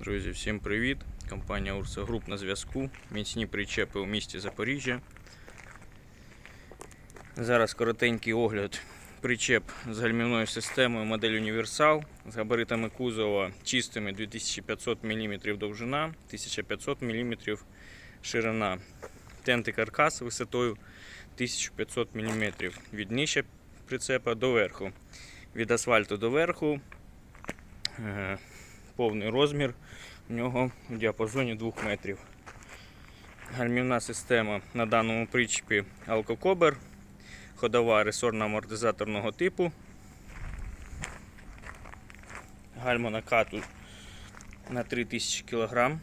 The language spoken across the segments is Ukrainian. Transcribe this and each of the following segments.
Друзі, всім привіт! Компанія Урса Груп на зв'язку. Міцні причепи у місті Запоріжжя. Зараз коротенький огляд причеп з гальмівною системою модель Універсал з габаритами кузова чистими 2500 мм довжина, 1500 мм ширина. Тенти каркас висотою 1500 мм від нижчя прицепа до верху. Від асфальту до верху. Повний розмір у нього в діапазоні 2 метрів. Гальмівна система на даному причепі Алкокобер, ходова ресорна амортизаторного типу. Гальма накату на 3000 кг.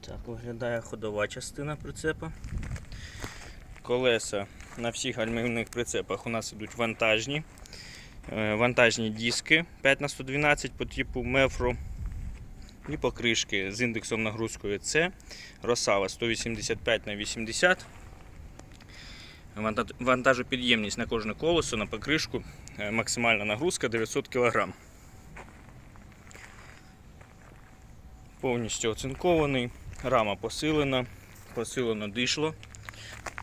Так виглядає ходова частина прицепа. Колеса на всіх гальмівних прицепах у нас ідуть вантажні. Е, Вантажні диски 5х112 по типу Мефро. І покришки з індексом нагрузкою С. Росава 185 на 80 Ванта- Вантажопідємність на кожне колесо на покришку. е, Максимальна нагрузка 900 кг. Повністю оцинкований. Рама посилена. Посилено дишло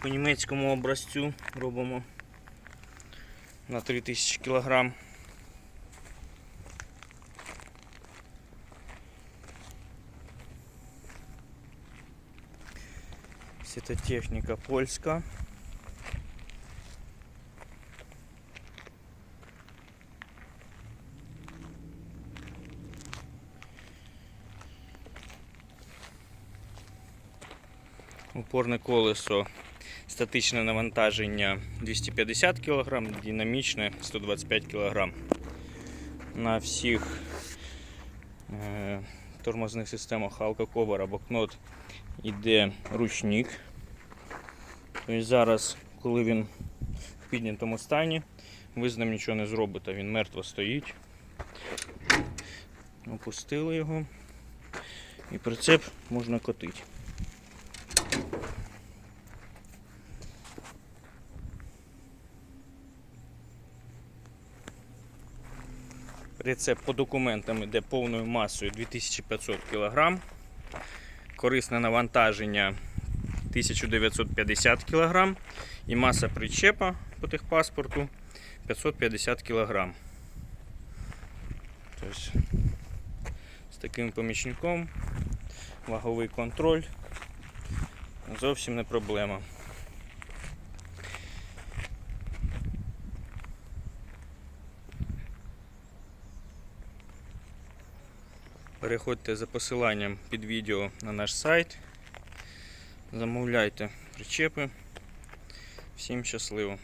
по німецькому образцю робимо на 3000 кг. Це техніка польська. Упорне колесо Статичне навантаження 250 кг, динамічне 125 кг. На всіх е, тормозних системах Алкокобер або кнот йде ручник. Тобто зараз, коли він в піднятому стані, ви з ним нічого не зробите, він мертво стоїть. Опустили його і прицеп можна котити. Рецепт по документам йде повною масою 2500 кг. Корисне навантаження 1950 кг. І маса причепа по техпаспорту 550 кг. Тобто, з таким помічником ваговий контроль зовсім не проблема. Переходьте за посиланням під відео на наш сайт. Замовляйте причепи. Всім щасливо!